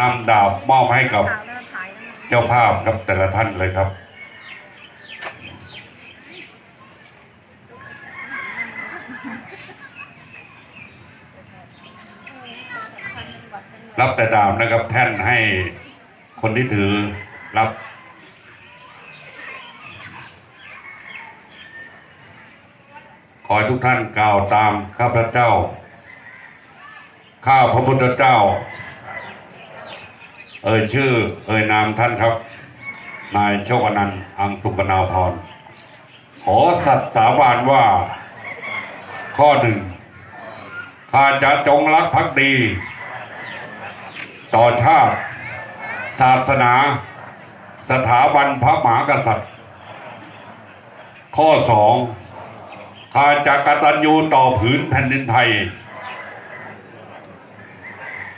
นำดาบมอบให้กับข่าวแล้วถ่ายวเจ้าภาพครับแต่ละท่านเลยครับ รับแต่ดาบนะครับแท่นให้คนที่ถือรับขอให้ทุกท่านกล่าวตามข้าพเจ้า ข้าพระพุทธเจ้า เอ่ยชื่อ เอ่ยนามท่านครับ นายโชคอนันต์อังสุปนาพรขอสัตย์สาบานว่า ข้อหนึ่งข้าจะจงรักภักดี ต่อชาติ ศาสนา สถาบันพระมหากษัตริย์ ข้อสองข้าจะกตัญญูต่อผืนแผ่นดินไทย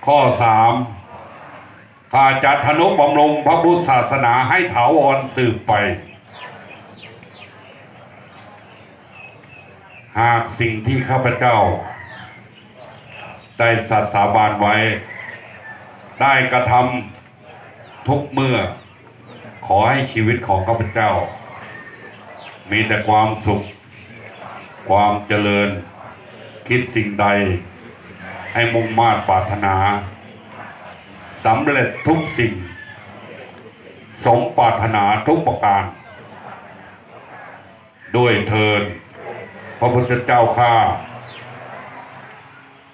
ข้อสาม ข้าจะทนุบำรุงพระพุทธศาสนาให้ถาวรสืบไป หากสิ่งที่ข้าพเจ้า ได้สัตย์สาบานไว้ ได้กระทำทุกเมื่อ ขอให้ชีวิตของข้าพเจ้า มีแต่ความสุข ความเจริญ คิดสิ่งใดให้มุ่งมา่ปรารถนา สำเร็จทุกสิ่ง สมปรารถนาทุกประการ ด้วยเทินพระพุทธเจ้าข้า